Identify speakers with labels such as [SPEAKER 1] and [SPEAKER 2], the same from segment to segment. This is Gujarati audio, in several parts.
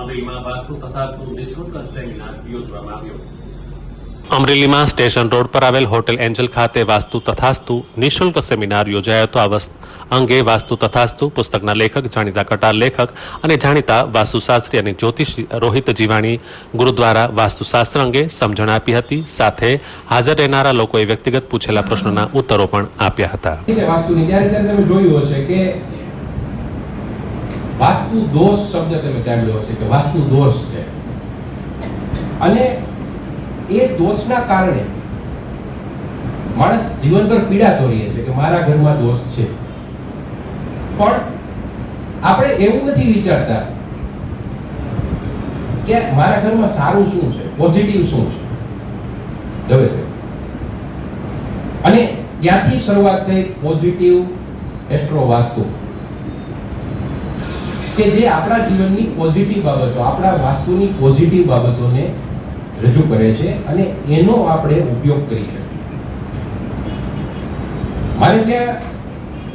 [SPEAKER 1] અમરેલીમાં વાસ્તુ તથાસ્તુ નિઃશુલ્ક સેમિનાર યોજવામાં આવ્યો
[SPEAKER 2] અમરેલીમાં સ્ટેશન રોડ પર આવેલ હોટેલ એન્જલ ખાતે વાસ્તુ તથાસ્તુ નિઃશુલ્ક સેમિનાર યોજાયો હતો આ અંગે વાસ્તુ તથાસ્તુ પુસ્તકના લેખક જાણીતા કટાર લેખક અને જાણીતા વાસ્તુશાસ્ત્રી અને જ્યોતિષ રોહિત જીવાણી ગુરુદ્વારા વાસ્તુશાસ્ત્ર અંગે સમજણ આપી હતી સાથે હાજર રહેનારા લોકોએ વ્યક્તિગત પૂછેલા પ્રશ્નોના ઉત્તરો પણ આપ્યા હતા
[SPEAKER 3] વાસ્તુની ત્યારે ત્યારે તમે જોયું હશે કે વાસ્તુ દોષ શબ્દ તમે સાંભળ્યો છે કે વાસ્તુ દોષ છે. અને એ દોષના કારણે માણસ જીવનભર પીડા તોરીએ છે કે મારા ઘરમાં દોષ છે. પણ આપણે એવું નથી વિચારતા કે મારા ઘરમાં સારું શું છે પોઝિટિવ શું છે. જવે છે. અને ત્યાંથી શરૂઆત થઈ પોઝિટિવ એસ્ટ્રો વાસ્તુ કે જે આપણા જીવનની પોઝિટિવ બાબતો, આપણા વાસ્તુની પોઝિટિવ બાબતોને રજૂ કરે છે અને એનો આપણે ઉપયોગ કરી શકીએ. મારે ત્યાં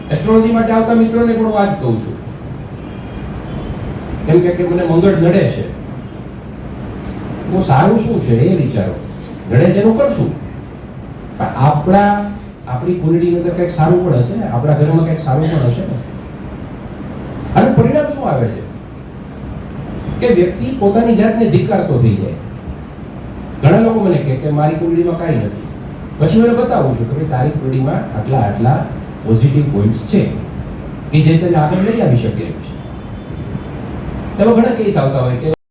[SPEAKER 3] એસ્ટ્રોલોજી માટે આવતા મિત્રોને પણ હું જ કહું છું. કેમ કે મને મંગળ નડે છે. તો સારું શું છે એ વિચારો. નડે છે એનું કરશું. પણ આપણા આપણી કુંડળીની અંદર કંઈક સારું પણ હશે આપણા ઘરમાં કંઈક સારું પણ હશે ને અને પરિણામ શું આવે છે કે વ્યક્તિ પોતાની જાતને ધિક્કારતો થઈ જાય. ઘણા લોકો મને કહે કે મારી કુંડળીમાં કાંઈ નથી. પછી મને બતાવું છું કે તારી કુંડળીમાં આટલા આટલા પોઝિટિવ પોઈન્ટ્સ છે. કે જે તને આગળ લઈ આવી શકે એમ છે એવા ઘણા કેસ આવતા હોય કે